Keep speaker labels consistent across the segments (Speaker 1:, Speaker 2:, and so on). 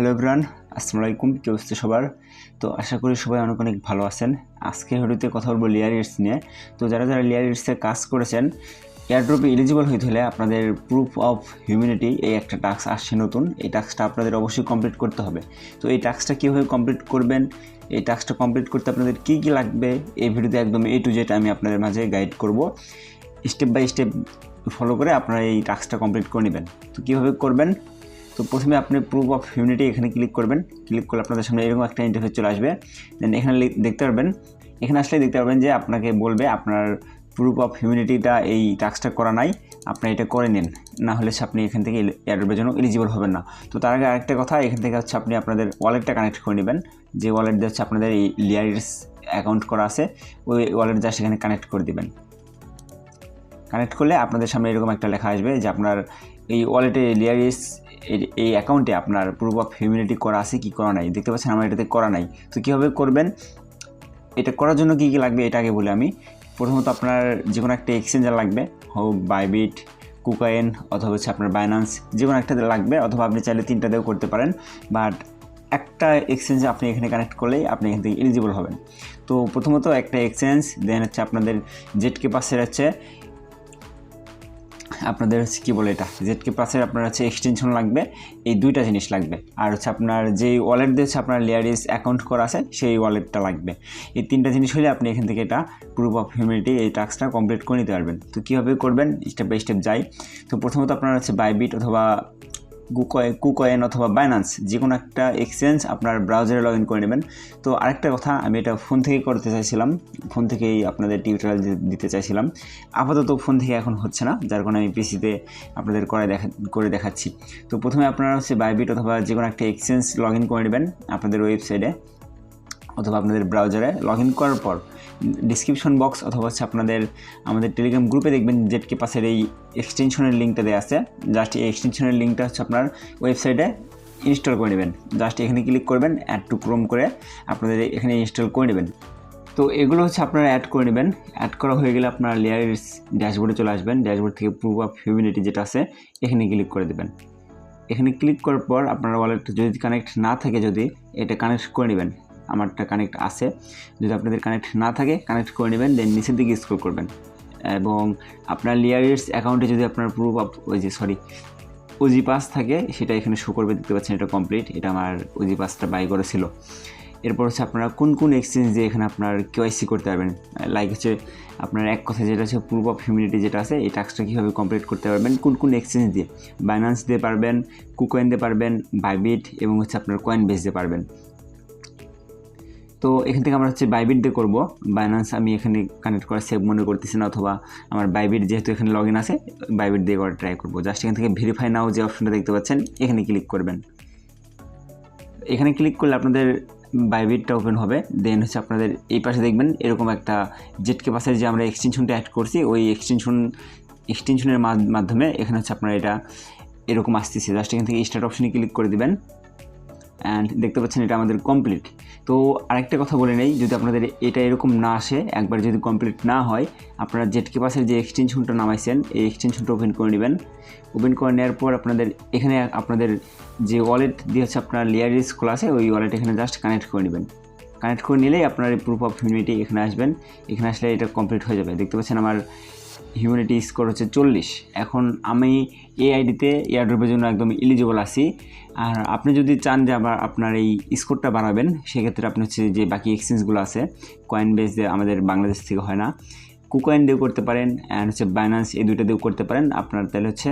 Speaker 1: Hello everyone আসসালামু আলাইকুম, কি অবস্থা সবার? তো আশা করি সবাই অনেক অনেক ভালো আছেন। আজকে ভিডিওতে কথা বলব লেয়ার ইটস নিয়ে। তো যারা যারা লেয়ার ইটসে কাজ করেছেন এয়ারড্রপে এলিজিবল হইতে হলে আপনাদের প্রুফ অফ হিউম্যানিটি এই একটা টাস্ক আসছে নতুন। এই টাস্কটা আপনাদের অবশ্যই কমপ্লিট করতে হবে। তো এই টাস্কটা কীভাবে কমপ্লিট করবেন, এই টাস্কটা কমপ্লিট করতে আপনাদের কী কী লাগবে, এই ভিডিওতে একদম এ টু জেড আমি আপনাদের মাঝে গাইড করব। স্টেপ বাই স্টেপ ফলো করে আপনারা এই টাস্কটা কমপ্লিট করে নেবেন। তো কীভাবে করবেন তো প্রথমে আপনি প্রুফ অফ হিউম্যানিটি এখানে ক্লিক করবেন। ক্লিক করলে আপনাদের সামনে এরকম একটা ইন্টারফেস চলে আসবে। দেন এখানে দেখতে পারবেন, এখানে আসলে দেখতে পারবেন যে আপনাকে বলবে আপনার প্রুফ অফ হিউম্যানিটিটা এই টাস্কটা করা নাই, আপনি এটা করে নিন। না হলে আপনি এখান থেকে এয়ারড্রপের জন্য এলিজিবল হবেন না। তো তার আগে আরেকটা কথা, এখান থেকে হচ্ছে আপনি আপনাদের ওয়ালেটটা কানেক্ট করে নেবেন। যে ওয়ালেট দিয়ে হচ্ছে আপনাদের এই লিয়ারিস অ্যাকাউন্ট করা আছে, ওই ওয়ালেট যা সেখানে কানেক্ট করে দিবেন। কানেক্ট করলে আপনাদের সামনে এরকম একটা লেখা আসবে যে আপনার এই ওয়ালেটে লিয়ারিস এই অ্যাকাউন্টে আপনার অফ হিউম্যানিটি করা আছে কি করা নাই? দেখতে পাচ্ছেন আমার এটাতে করা নাই। তো কীভাবে করবেন? এটা করার জন্য কী কী লাগবে এটা আগে বলি আমি। প্রথমত আপনার যে কোনো একটা এক্সচেঞ্জার লাগবে, হোক বাইবিট কুকাইন অথবা হচ্ছে আপনার বাইন্যান্স যে কোনো একটাতে লাগবে, অথবা আপনি চাইলে তিনটা দিয়েও করতে পারেন। বাট একটা এক্সচেঞ্জ আপনি এখানে কানেক্ট করলেই আপনি এখান থেকে এলিজিবল হবেন। তো প্রথমত একটা এক্সচেঞ্জ দেন হচ্ছে আপনাদের জেটকে পাশের হচ্ছে আপনাদের হচ্ছে কী বলে এটা? জেড কে প্লাসের আপনার হচ্ছে এক্সটেনশন লাগবে, এই দুইটা জিনিস লাগবে। আর হচ্ছে আপনার যেই ওয়ালেট দিয়ে হচ্ছে আপনার লেয়ারিস অ্যাকাউন্ট করা আছে, সেই ওয়ালেটটা লাগবে। এই তিনটা জিনিস হলে আপনি এখান থেকে এটা প্রুফ অফ হিউমিলিটি এই টাস্কটা কমপ্লিট করে নিতে পারবেন। তো কীভাবে করবেন? স্টেপ বাই স্টেপ যাই। তো প্রথমত আপনার হচ্ছে বাইবিট অথবা কুকয়েন কুকয়েন অথবা বাইন্যান্স যে কোনো একটা এক্সচেঞ্জ আপনার ব্রাউজারে লগ ইন করে নেবেন। তো আরেকটা কথা, আমি এটা ফোন থেকে করতে চাইছিলাম। ফোন থেকেই আপনাদের টিউটোরিয়াল দিতে চাইছিলাম। আপাতত ফোন থেকে এখন হচ্ছে না, যার কারণে আমি পিসিতে আপনাদের করে দেখা, করে দেখাচ্ছি। তো প্রথমে আপনারা হচ্ছে বাইবিট অথবা যে কোনো একটা এক্সচেঞ্জ লগ ইন করে নেবেন আপনাদের ওয়েবসাইটে অথবা আপনাদের ব্রাউজারে লগ ইন করার পর ডিসক্রিপশন বক্স অথবা হচ্ছে আপনাদের, আমাদের টেলিগ্রাম গ্রুপে দেখবেন জেটকে পাশের এই এক্সটেনশনের লিঙ্কটা দেওয়া আছে। জাস্ট এই এক্সটেনশনের লিঙ্কটা হচ্ছে আপনার ওয়েবসাইটে ইনস্টল করে নেবেন। জাস্ট এখানে ক্লিক করবেন অ্যাড টু ক্রোম করে আপনাদের এখানে ইনস্টল করে নেবেন। তো এগুলো হচ্ছে আপনারা অ্যাড করে নেবেন। অ্যাড করা হয়ে গেলে আপনার লেয়ারের ড্যাশবোর্ডে চলে আসবেন। ড্যাশবোর্ড থেকে প্রুফ অফ হিউম্যানিটি যেটা আছে, এখানে ক্লিক করে দেবেন। এখানে ক্লিক করার পর আপনার ওয়ালেট যদি কানেক্ট না থাকে যদি, এটা কানেক্ট করে নেবেন। আমারটা কানেক্ট আছে। যদি আপনাদের কানেক্ট না থাকে কানেক্ট করে নেবেন দেন নিচের দিকে স্ক্রল করবেন। এবং আপনার লিয়ারিস অ্যাকাউন্টে যদি আপনার প্রুফ ওই যে সরি ওজি পাস থাকে, সেটা এখানে শো করবে, দেখতে পাচ্ছেন এটা কমপ্লিট এটা আমার ওজি পাসটা বাই করেছিল। এরপর হচ্ছে আপনারা কোন কোন এক্সচেঞ্জ দিয়ে এখানে আপনার কেওয়াইসি করতে পারবেন? লাইক হচ্ছে আপনার এক কথা যেটা হচ্ছে প্রুফ অফ হিউম্যানিটি যেটা আছে, এই টাস্কটা কীভাবে কমপ্লিট করতে পারবেন? কোন কোন এক্সচেঞ্জ দিয়ে? বাইন্যান্স দিয়ে পারবেন কুকয়েন দিয়ে পারবেন বাইবিট এবং হচ্ছে আপনার কয়েন বেস দিয়ে পারবেন। তো এখান থেকে আমরা হচ্ছে বাইবিট দিয়ে করব। বাইন্যান্স আমি এখানে কানেক্ট করা সেভ মনে করতেছি না অথবা আমার বাইবিট যেহেতু এখানে লগ ইন আছে বাইবিট দিয়ে করা ট্রাই করব। জাস্ট এখান থেকে ভেরিফাই নাও যে অপশনটা দেখতে পাচ্ছেন, এখানে ক্লিক করবেন। এখানে ক্লিক করলে আপনাদের বাইবিটটা ওপেন হবে। দেন হচ্ছে আপনাদের এই পাশে দেখবেন এরকম একটা জেটকে পাশে যে আমরা এক্সটেনশনটা অ্যাড করছি, ওই এক্সটেনশন এক্সটেনশনের মাধ্যমে এখানে হচ্ছে আপনারা এটা এরকম আসতেছে। জাস্ট এখান থেকে স্টার্ট অপশনে ক্লিক করে দিবেন। অ্যান্ড দেখতে পাচ্ছেন এটা আমাদের কমপ্লিট তো আরেকটা কথা বলে নেই, যদি আপনাদের এটা এরকম না আসে, একবার যদি কমপ্লিট না হয়, আপনারা জেটকে পাসের যে এক্সটেনশনটা নামাইছেন, এই এক্সটেনশনটা ওপেন করে নেবেন। ওপেন করে নেওয়ার পর আপনাদের এখানে আপনাদের যে ওয়ালেট দিয়ে হচ্ছে আপনার লেয়ারিস খোলা আছে, ওই ওয়ালেট এখানে জাস্ট কানেক্ট করে নেবেন। কানেক্ট করে নিলেই আপনার এই প্রুফ অফ হিউম্যানিটি এখানে আসবেন। এখানে আসলে এটা কমপ্লিট হয়ে যাবে। দেখতে পাচ্ছেন আমার হিউম্যানিটি স্কোর হচ্ছে চল্লিশ। এখন আমি এই আইডিতে এয়ারড্রপের জন্য একদম এলিজিবল আছি। আর আপনি যদি চান যে আবার আপনার এই স্কোরটা বাড়াবেন, সেক্ষেত্রে আপনি হচ্ছে যে বাকি এক্সচেঞ্জগুলো আছে কয়েন বেস আমাদের বাংলাদেশ থেকে হয় না। কুকয়েন দিয়েও করতে পারেন অ্যান্ড হচ্ছে বাইন্যান্স এই দুইটা দিয়েও করতে পারেন। আপনার তাহলে হচ্ছে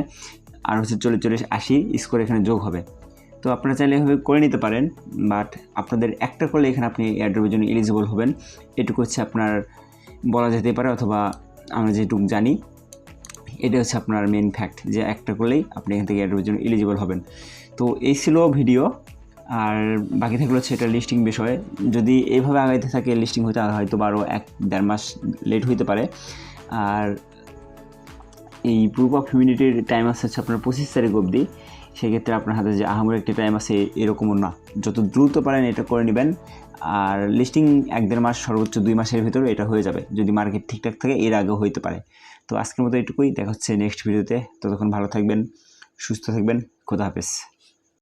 Speaker 1: আর হচ্ছে চল্লিশ চল্লিশ, আশি স্কোর এখানে যোগ হবে। তো আপনারা চাইলে এভাবে করে নিতে পারেন বাট আপনাদের একটা করলে এখানে আপনি এয়ারড্রপের জন্য এলিজিবল হবেন। এটুকু হচ্ছে আপনার বলা যেতে পারে অথবা আমরা যেটুকু জানি, এটা হচ্ছে আপনার মেন ফ্যাক্ট যে একটা করলেই আপনি এখান থেকে অ্যাডের জন্য এলিজিবল হবেন। তো এই ছিল ভিডিও আর বাকি থাকলে হচ্ছে এটা লিস্টিং বিষয়ে। যদি এইভাবে আগাইতে থাকে লিস্টিং হতে হয়তো আরও এক দেড় মাস লেট হইতে পারে। আর এই প্রুফ অফ হিউম্যানিটির টাইম আছে হচ্ছে আপনার পঁচিশ তারিখ অবধি। সেক্ষেত্রে আপনার হাতে যে আহামর একটি টাইম আছে এরকমও না। যত দ্রুত পারেন এটা করে নেবেন। আর লিস্টিং এক দেড় মাস, সর্বোচ্চ দুই মাসের ভিতরে এটা হয়ে যাবে। যদি মার্কেট ঠিকঠাক থাকে, এর আগেও হইতে পারে। তো আজকের মতো এটুকুই। দেখা হচ্ছে নেক্সট ভিডিওতে ততক্ষণ ভালো থাকবেন, সুস্থ থাকবেন। খোদা হাফেজ।